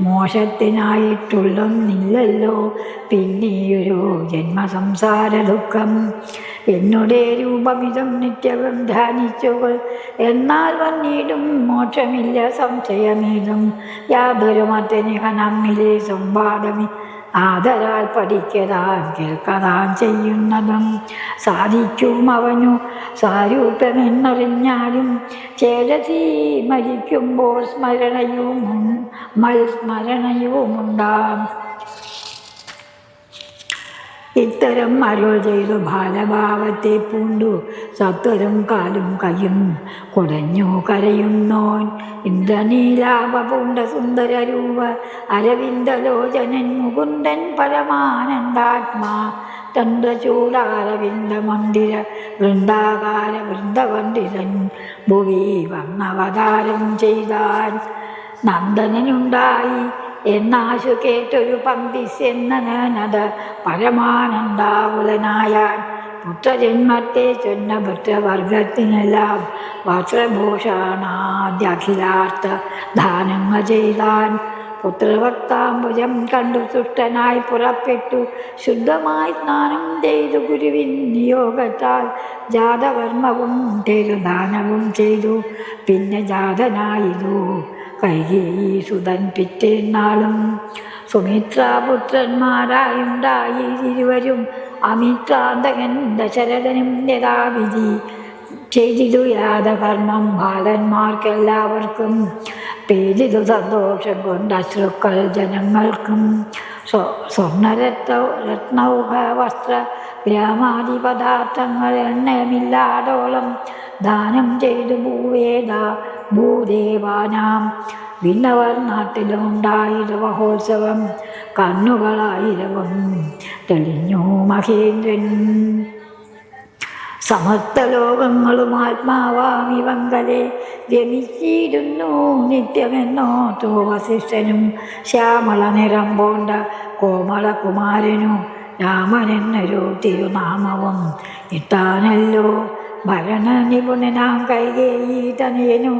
മോശത്തിനായിട്ടുള്ളൊന്നില്ലല്ലോ പിന്നെയൊരു ജന്മസംസാര ദുഃഖം. എന്നുടെ രൂപമിതം നിത്യവും ധ്യാനിച്ചുകൾ എന്നാൽ വന്നിടും മോക്ഷമില്ല സംശയമീതും. യാതൊരു മത്തനിക നമ്മിലെ സംവാദമി ആദരാൽ പഠിക്കതാൻ കേൾക്കതാൻ ചെയ്യുന്നതും സാധിക്കും അവനു. സാരൂപ്യമെന്നറിഞ്ഞാലും ചേതസി മരിക്കുമ്പോൾ സ്മരണയും മൽ സ്മരണയുമുണ്ടാം ഇത്തരം അരുൾ ചെയ്തു ബാലഭാവത്തെ പൂണ്ടു. സത്വരും കാലും കയ്യും കുടഞ്ഞു കരയുന്നോൻ ഇന്ദ്രനീലാവ പൂണ്ട സുന്ദര രൂപ അരവിന്ദലോചനൻ മുകുന്ദൻ പരമാനന്ദാത്മാ ചന്ദ്രചൂടാരവിന്ദ മന്ദിര വൃന്ദാകാര വൃന്ദവന്ദിരൻ ഭുവി വന്നവതാരം ചെയ്താൻ നന്ദനുണ്ടായി എന്നാശു കേട്ടൊരു പങ്ക്തിസ്യെന്നത് പരമാനന്ദാകുലനായാൻ പുത്രജന്മത്തെ ചൊന്ന പുത്രവർഗത്തിനെല്ലാം വസ്ത്രഭൂഷണാദ്യഖിലാർത്ഥ ദാനങ്ങൾ ചെയ്താൻ പുത്രഭക്താംബുജം കണ്ടു തുഷ്ടനായി പുറപ്പെട്ടു ശുദ്ധമായി സ്നാനം ചെയ്തു ഗുരുവിൻ നിയോഗത്താൽ ജാതകർമ്മവും ചെയ്തു ദാനവും ചെയ്തു. പിന്നെ ജാതനായതു. കൈകേയി സുതൻ പിറ്റേന്നാളും സുമിത്രാപുത്രന്മാരായുണ്ടായി ഇരുവരും അമിത്രാന്തകൻ ദശരഥനും യഥാവിധി ചെയ്തിതു യാതകർമ്മം ബാലന്മാർക്കെല്ലാവർക്കും പേരിതു സന്തോഷം കൊണ്ട് അശ്രുക്കൾ ജനങ്ങൾക്കും സ്വർണരത്ന രത്നൗഹ വസ്ത്ര ഗ്രാമാദി പദാർത്ഥങ്ങൾ എണ്ണമില്ലാതോളം ദാനം ചെയ്തു ഭൂവേദ ഭൂദേവാനാം. വിണ്ണവർ നാട്ടിലുണ്ടായിരവഹോത്സവം കണ്ണുകളായിരവും തെളിഞ്ഞു മഹേന്ദ്രൻ. സമസ്ത ലോകങ്ങളും ആത്മാവാമി വങ്കലെ രമിച്ചിരുന്നു നിത്യമെന്നോത്തോ വസിഷ്ഠനും ശ്യാമള നിറം പോണ്ട കോമളകുമാരനും രാമനെന്നൊരു തിരുനാമവും ഇട്ടാനല്ലോ. ഭരണ നിപുണനാം കൈകേയീതനേനു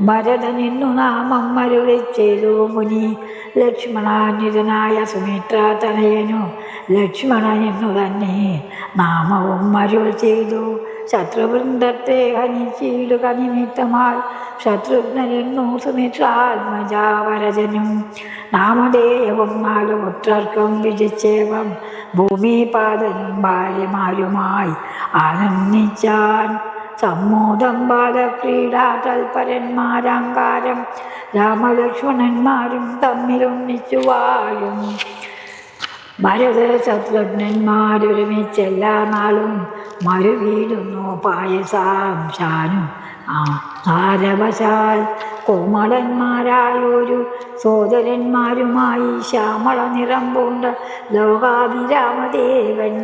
ഭരതനെന്നു നാമം മരുളി ചെയ്തു മുനി. ലക്ഷ്മണാന്വിതനായ സുമിത്ര തനയനു ലക്ഷ്മണനെന്നു തന്നെ നാമവും മരുൾ ചെയ്തു. ശത്രുവൃന്ദത്തെ ശത്രുഘ്നെന്നു സുമിത്രാത്മജാവരജനും നാമധേയവും നാലു പുത്രർക്കും വിജിച്ചേവം ഭൂമിപാദനും ഭാര്യമാരുമായി ആനന്ദിച്ചാൻ. സമ്മോദം ബാലക്രീഡാ തൽപരന്മാരങ്കാരം രാമലക്ഷ്മണന്മാരും തമ്മിലൊന്നിച്ചു വാഴും. ഭരത ശത്രുഘ്നന്മാരൊരുമിച്ചെല്ലാ നാളും മരുവീടുന്നു പായസാം ശാനു. ആ താരവശാൽ കോമളന്മാരായൊരു സോദരന്മാരുമായി ശ്യാമള നിറം പൂണ്ട ലോകാഭിരാമദേവൻ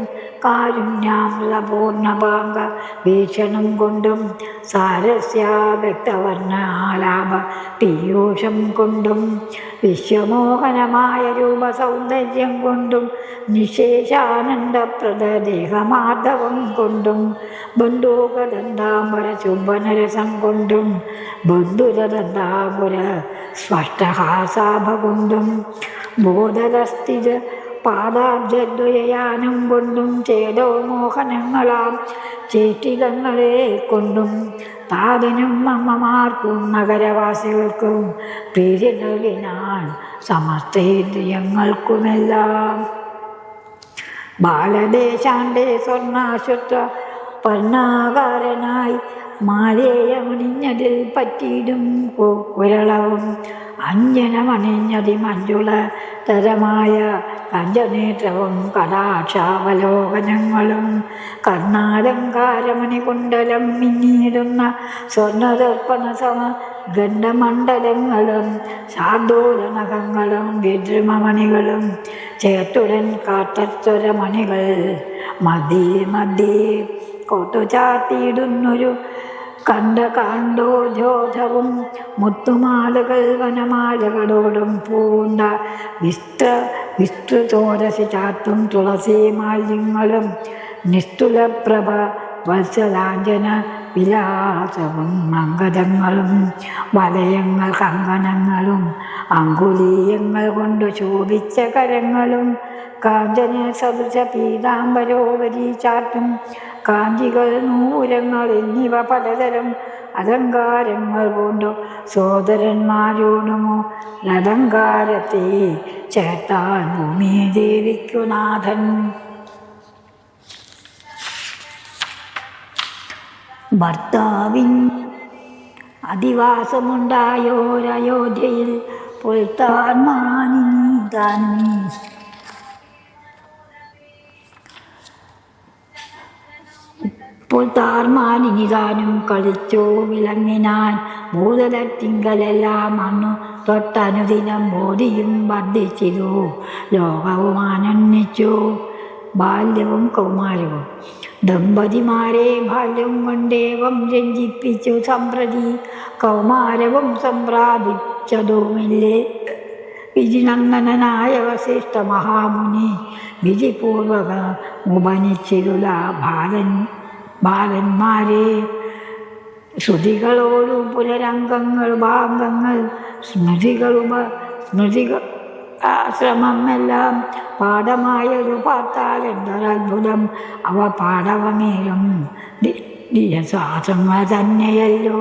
കാരുണ്യാമൃതപൂർണഭാംഗ വീക്ഷണം കൊണ്ടും സാരസ്യ വ്യക്തവർണ ആലാപ പീയൂഷം കൊണ്ടും വിശ്വമോഹനമായ രൂപസൗന്ദര്യം കൊണ്ടും നിശേഷാനന്ദപ്രദ കൊണ്ടും ബന്ധൂകദന്താംബര ചുംബനരസം കൊണ്ടും ബന്ധുരദന്താംബുര സ്പഷ്ടഹാസാഭ കൊണ്ടും ബോധരസ്ഥിത പാദാബ്ജദ്വയാനം കൊണ്ടും ചേതോ മോഹനങ്ങളാം. ചേറ്റികങ്ങളെ കൊണ്ടും താതനും അമ്മമാർക്കും നഗരവാസികൾക്കും പ്രീതി നൽകിനാൻ സമസ്തേന്ദ്രിയങ്ങൾക്കുമെല്ലാം. ബാലദേശാന്റെ സ്വർണാശുത്ര പർണാകാരനായി മാലേയമണിഞ്ഞതിൽ പറ്റിയിടും കുരളവും. അഞ്ജനമണിഞ്ഞതി മഞ്ജുള തരമായ കഞ്ചനേത്രവും കടാക്ഷാവലോകനങ്ങളും കർണാലങ്കാരമണികുണ്ടലം മിന്നിയിടുന്ന സ്വർണദർപ്പണ സമ ഗണ്ഡമണ്ഡലങ്ങളും ശാർദൂലനഖങ്ങളും വിദ്രുമമണികളും ചേത്തുടൻ കാട്ടത്വരമണികൾ. മതി മതി കൊത്തുചാത്തിയിടുന്നൊരു കണ്ട കാണ്ടോജോധവും മുത്തുമാലകൾ വനമാലകളോടും പൂണ്ട വിസ്ത്ര വിസ്തൃതോരസി ചാത്തും തുളസി മാലിന്യങ്ങളും നിസ്തുലപ്രഭ വത്സലാഞ്ജന വിലാസവും അങ്കദങ്ങളും വലയങ്ങൾ കങ്കണങ്ങളും അങ്കുലീയങ്ങൾ കൊണ്ട് ശോഭിച്ച കരങ്ങളും കാഞ്ചന സദൃശ പീതാംബരോവരി ചാട്ടും കാഞ്ചികൾ നൂരങ്ങൾ എന്നിവ പലതരം അലങ്കാരങ്ങൾ കൊണ്ടു സോദരന്മാരോടുമോ? അലങ്കാരത്തെ ചേർത്താൻ ഭൂമി ദേവിക്കു നാഥൻ. ഭർത്താവിൻ അധിവാസമുണ്ടായോരയോധ്യയിൽ പുൽത്താൻ മാനിതാൻ ഇപ്പോൾ താർമാലിനിതാനും കളിച്ചോ വിളങ്ങിനാൻ ഭൂതലത്തിങ്കലെല്ലാം അന്നു തൊട്ടനുദിനം ബോധിയും വർദ്ധിച്ചിരു. ലോകവും ആനന്ദിച്ചു. ബാല്യവും കൗമാരവും. ദമ്പതിമാരെ ബാല്യം കൊണ്ടേവം രഞ്ജിപ്പിച്ചു സംപ്രതി കൗമാരവും സംപ്രാപിച്ചതുമില്ലേ? വിജിനന്ദനായ വസിഷ്ഠ മഹാമുനി. വിധിപൂർവക ഉപനിച്ചിരുല ബാലൻ ബാലന്മാരെ ശ്രുതികളോടും പുനരംഗങ്ങൾ ഭാഗങ്ങൾ സ്മൃതികളുമ സ്മൃതികൾ ആശ്രമമെല്ലാം പാഠമായൊരു പാത്താൽ എന്തൊരത്ഭുതം. അവ പാഠവമേലും ദിവസാസങ്ങൾ തന്നെയല്ലോ.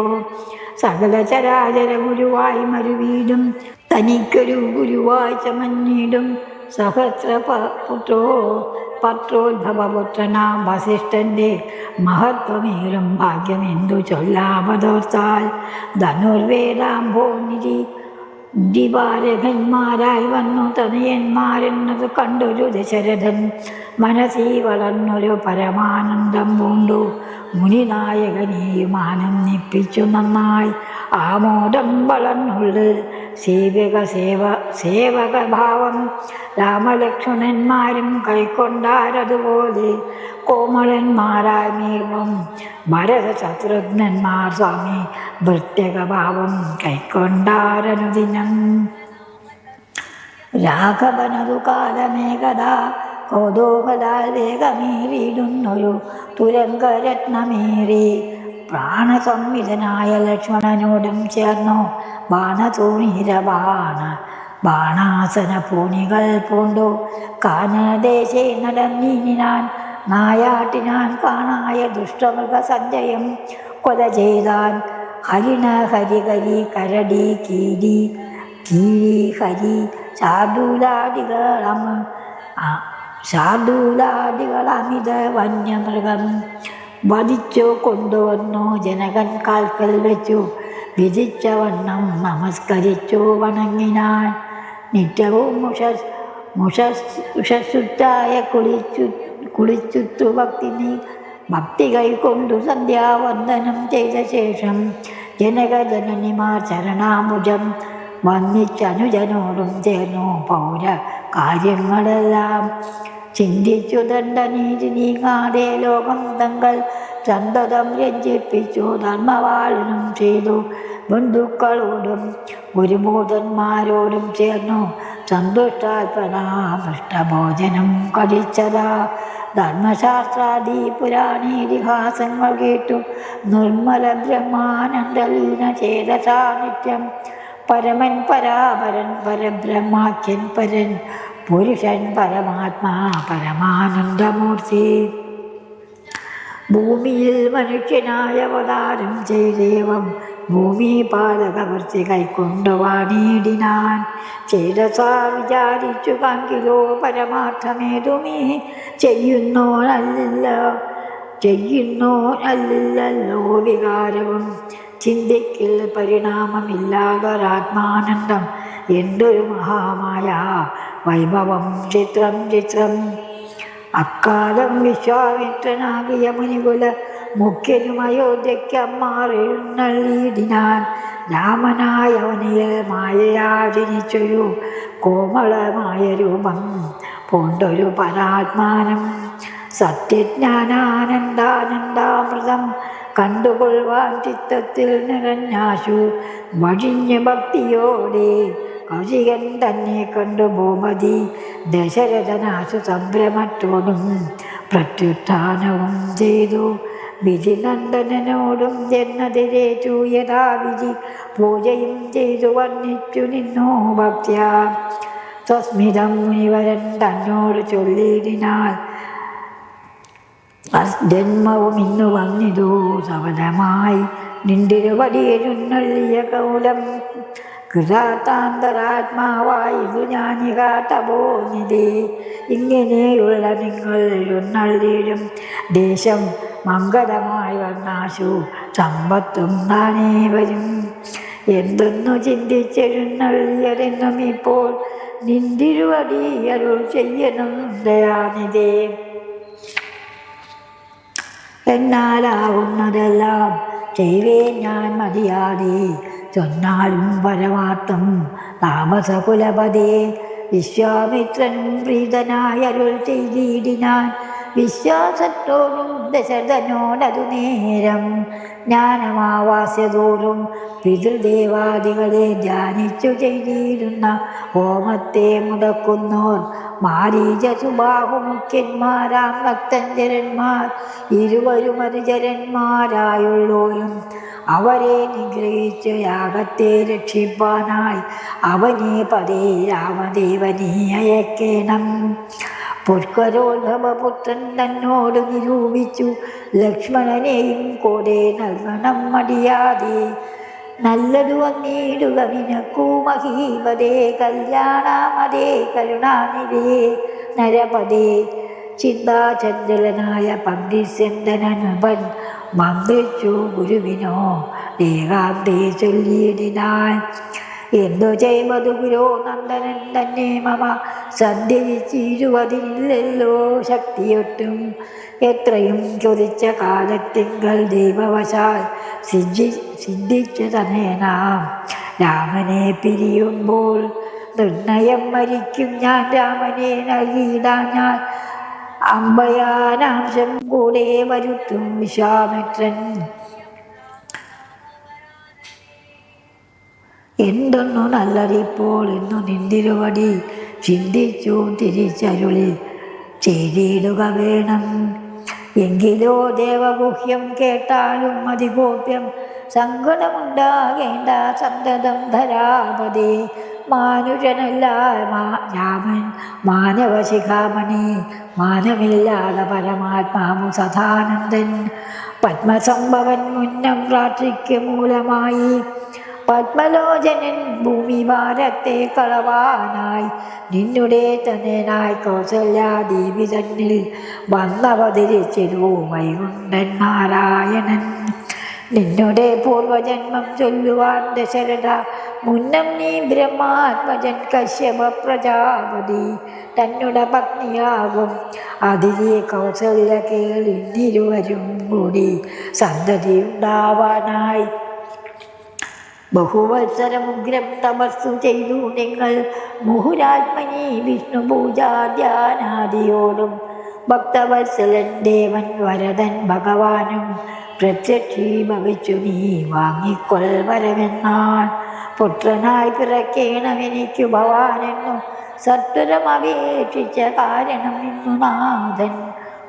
സകല ചരാചര ഗുരുവായി മരുവീടും തനിക്കൊരു ഗുരുവായി ചമഞ്ഞിടും സഹസ്ര പുത്രോ പത്രോദ്ഭവപുത്രനാം വസിഷ്ഠന്റെ എന്തു ചൊല്ലാമതോർത്താൽ? ധനുർവേദാംബോ നിരി ദിവാരകന്മാരായി വന്നു. തനയന്മാരെന്നത് കണ്ടൊരു ദശരഥൻ മനസ്സിൽ വളർന്നൊരു പരമാനന്ദം പൂണ്ടു. മുനിനായകനെയും ആനന്ദിപ്പിച്ചു നന്നായി. ആമോദം വളർന്നുള്ളിൽ സേവക സേവ സേവകഭാവം രാമലക്ഷ്മണന്മാരും കൈക്കൊണ്ടാരതുപോലെ കോമളന്മാരായ ഭരത ശത്രുഘ്നന്മാർ സ്വാമി ഭൃത്യകഭാവം കൈക്കൊണ്ടാരനുദിനം. രാഘവനതു കാലമേകത കൗതൂഹലാൽ വേഗമേറിയിടുന്നൊരു തുരങ്കരത്നമേറി പ്രാണസംവിധനായ ലക്ഷ്മണനോടും ചേർന്നു ബാണതൂണിര ബാണ ബാണാസന പൂണികൾ പൂണ്ടു. കാനദേശേ നടന്നീനിനാൻ നായാട്ടിനാൻ കാണായ ദുഷ്ടമൃഗ സഞ്ജയം കൊല ചെയ്താൻ ഹരിണ ഹരികരി കരടി കീരി കീരി ഹരി ശാർദൂലാടികളമ ശാർദൂലാടികളമിത വന്യമൃഗം വധിച്ചു കൊണ്ടുവന്നു. ജനകൻ കാൽക്കൽ വെച്ചു. വിധിച്ച വണ്ണം നമസ്കരിച്ചു വണങ്ങിനാൻ. നിത്യവും മുഷസ് മുഷസ് ഉഷസ്സുറ്റായ കുളിച്ചു കുളിച്ചുത്തു ഭക്തിനി ഭക്തി കൈക്കൊണ്ടു സന്ധ്യാവന്ദനം ചെയ്ത ശേഷം ജനകജനനിമാർ ചരണാമുജം വന്നിച്ചനുജനോടും ചേർന്നു. പൗര കാര്യങ്ങളെല്ലാം ചിന്തിച്ചു ദണ്ഡനീതി നീങ്ങാതെ ലോകം തങ്ങൾ സന്തതം രഞ്ജിപ്പിച്ചു. ധർമ്മവാളിനും ചെയ്തു. ബന്ധുക്കളോടും ഗുരുമൂതന്മാരോടും ചേർന്നു. സന്തുഷ്ടാത്മനാമൃഷ്ടഭോജനം കഴിച്ചതാ. ധർമ്മശാസ്ത്രാദി പുരാണീതിഹാസങ്ങൾ കേട്ടു. നിർമ്മല ബ്രഹ്മാനന്ദലീന ചേത സാന്നിധ്യം പരമൻ പരാപരൻ പരബ്രഹ്മാഖ്യൻ പരൻ പുരുഷൻ പരമാത്മാ പരമാനന്ദമൂർത്തി. ഭൂമിയിൽ മനുഷ്യനായ അവതാരം ചെയ്തേവം ഭൂമി പാലകവർത്തി കൈക്കൊണ്ടുവാണീടിനാൻ ചേരസാ വിചാരിച്ചു കങ്കിലോ പരമാർത്ഥമേതുമേ ചെയ്യുന്നോനല്ല ചെയ്യുന്നോനല്ലല്ലോ വികാരവും. ചിന്തയ്ക്കിൽ പരിണാമമില്ലാതൊരാത്മാനന്ദം എന്തൊരു മഹാമായ വൈഭവം ചിത്രം ചിത്രം. അക്കാലം വിശ്വാമിത്രനാകിയ മുനികുല മുഖ്യനും അയോധ്യയ്ക്കമ്മാറെഴുന്നള്ളിയിടിനാൻ രാമനായ അവനിൽ മായയാ ജനിച്ചൊരു കോമളമായ രൂപം പൂണ്ടൊരു പരാത്മാനം. സത്യജ്ഞാനാനന്ദാനന്ദാമൃതം കണ്ടുകൊള്ളുവാൻ ചിത്തത്തിൽ നിറഞ്ഞാശു. വഴിഞ്ഞ ഭക്തിയോടെ കൗശികൻ തന്നെ കണ്ടു ഭൂമതി? ദശരഥനാശു സംഭ്രമത്തോടും പ്രത്യുത്ഥാനവും ചെയ്തു. വിധി നന്ദനോടും ചൂയതാ യഥാവിധി പൂജയും ചെയ്തു വർണിച്ചു നിന്നു ഭക്ത്യ. സ്വസ്മിതം മുനിവരൻ തന്നോട് ചൊല്ലിയിടിനാൽ ജന്മവും ഇന്നു വന്നിതു. സഫലമായി നിന്തിരുവടിയെഴുന്നള്ളിയ കൗലം കൃതാത്താന്തരാത്മാവായതു ഞാനിക തപോനിധി ഇങ്ങനെയുള്ള നിങ്ങൾ എഴുന്നള്ളിയിടും ദേശം മംഗളമായി വന്നാശു. സമ്പത്തും താനേ വരും. എന്തെന്നു ചിന്തിച്ചെഴുന്നള്ളിയതെന്നും ഇപ്പോൾ നിന്തിരുവടിയരുൾ ചെയ്യണം ദയാനിധേ. എന്നാലാവുന്നതെല്ലാം ചെയ്വേ ഞാൻ മതിയാതെ. ചൊന്നാലും പരമാർത്ഥം താമസകുലപതേ. വിശ്വാമിത്രൻ പ്രീതനായ അരുൾ ചെയ്തിടിനാൻ വിശ്വാസത്തോടും ദശരഥനോടതു നേരം ജ്ഞാനമാവാസ്യതോറും പിതൃദേവാദികളെ ധ്യാനിച്ചു ചെയ്തിരുന്ന ഹോമത്തെ മുടക്കുന്നോർ മാരീച സുബാഹുമുഖ്യന്മാരാം ഭക്തഞ്ചരന്മാർ ഇരുവരും അനുചരന്മാരായുള്ളോരും അവരെ നിഗ്രഹിച്ച് യാഗത്തെ രക്ഷിപ്പാനായി അവനെ പതേ രാമദേവനെ അയക്കേണം. പുഷ്കരോത്ഭവപുത്രൻ തന്നോട് നിരൂപിച്ചു ലക്ഷ്മണനെയും കൂടെ നൽകണം മടിയാതെ. നല്ലതു വന്നിടുക വിനക്കൂ മഹീപതേ കല്യാണമതേ കരുണാനിതേ നരപതേ ചിന്താചഞ്ചലനായ പണ്ഡിസ്യന്തനനുപൻ മന്ത്രിച്ചു ഗുരുവിനോ ദേഹാന്തേ ചൊല്ലിയിടിനാൻ. എന്തു ചെയ്വതു ഗുരോ നന്ദനൻ തന്നെ മമ സന്ധിച്ചിരുവതില്ലല്ലോ ശക്തിയൊട്ടും. എത്രയും ചൊരിച്ച കാലത്തിങ്കൽ ദൈവവശാൽ സിദ്ധി സിദ്ധിച്ചു തന്നേനാം രാമനെ പിരിയുമ്പോൾ നിർണയം മരിക്കും ഞാൻ രാമനെ നൽകിയിടാൻ ഞാൻ. അമ്പയാനാംശം കൂടെ വരുത്തും വിശ്വാമിത്രൻ. എന്തൊന്നു നല്ലതിപ്പോൾ എന്നു നിന്തിരുവടി ചിന്തിച്ചു തിരിച്ചരുളി ചെയ്തിടുക വേണം. എങ്കിലോ ദേവഗുഹ്യം കേട്ടാലും മതിഗോപ്യം സങ്കടമുണ്ടാകേണ്ട സന്തതം ധരാപതി. മാനുഷനല്ല രാമൻ മാനവശിഖാമണി മാനമില്ലാതെ പരമാത്മാവു സദാനന്ദൻ. പത്മസംഭവൻ മുന്നം രാത്രിക്ക് മൂലമായി പത്മലോചനൻ ഭൂമി ഭാരത്തെ കളവാനായി. നിന്നുടെ തന്നനായി കൗസല്യാദേവി തന്നിൽ വന്നവതരിച്ചിരു വൈകുണ്ഠൻ നാരായണൻ. നിന്നുടെ പൂർവജന്മം ചൊല്ലുവാൻ ദശരഥ. മുന്നം നീ ബ്രഹ്മാത്മജൻ കശ്യപ പ്രജാപതി. തന്നുട പത്നിയാകും. അതിഥി കൗസല്യ കേളിന്നിരുവരും കൂടി സന്തതി ഉണ്ടാവാനായി ബഹുവത്സരമുഗ്രം തപസ്സു ചെയ്തു നിങ്ങൾ. മുഹുരാത്മനി വിഷ്ണു പൂജാധ്യാനാദിയോടും ഭക്തവത്സലൻ ദേവൻ വരദൻ ഭഗവാനും പ്രത്യക്ഷീഭവിച്ചു നീ വാങ്ങിക്കൊൾ വരവെന്നാൻ പുത്രനായി പിറക്കേണമെനിക്കു ഭവാനെന്നു സത്വരം അപേക്ഷിച്ച കാരണം ഇന്നു നാഥൻ.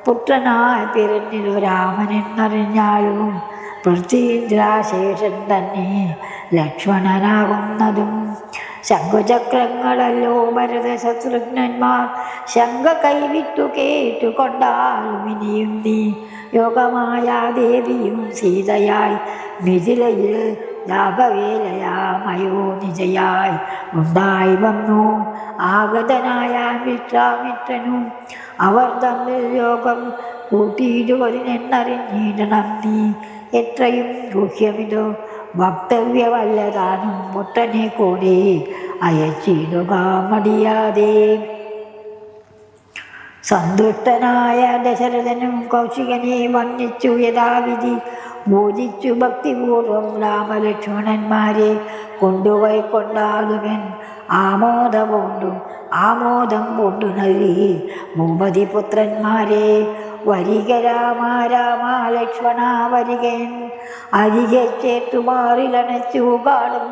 പുത്രനായി പിറന്നിരു രാമനെന്നറിഞ്ഞാലും പൃഥ്വീന്ദ്രാശേഷൻ തന്നെ ലക്ഷ്മണനാകുന്നതും. ശംഖുചക്രങ്ങളല്ലോ ഭരത ശത്രുഘ്നന്മാർ ശങ്ക കൈവിട്ടു കേട്ടുകൊണ്ടാലും ഇനിയും നീ യോഗമായ ദേവിയും സീതയായി മിഥിലയിൽ ലാഭവേലയാമയോ നിജയായി ഉണ്ടായി വന്നു. ആഗതനായ വിശ്വാമിത്രനും അവർ തമ്മിൽ യോഗം കൂട്ടിയിടുവതിനെന്നറിഞ്ഞിടണം നീ. എത്രയും ഗുഹ്യമിതോ വക്തവ്യമല്ലതാനും മുട്ടനെ കൂടി അയച്ചിടുക മടിയാതെ. സന്തുഷ്ടനായ ദശരഥനും കൗശികനെ വന്നിച്ചു യഥാവിധി. പൂജിച്ചു ഭക്തിപൂർവം രാമലക്ഷ്മണന്മാരെ കൊണ്ടുപോയി കൊണ്ടാടുവൻ. ആമോദം കൊണ്ടു ആമോദം കൊണ്ടു നൽകി ഭൂപതി പുത്രന്മാരെ വരിക രാമ രാമ ലക്ഷ്മണ വരികൻ. അരികെ ചേത്തുമാറിലണച്ചു കാണും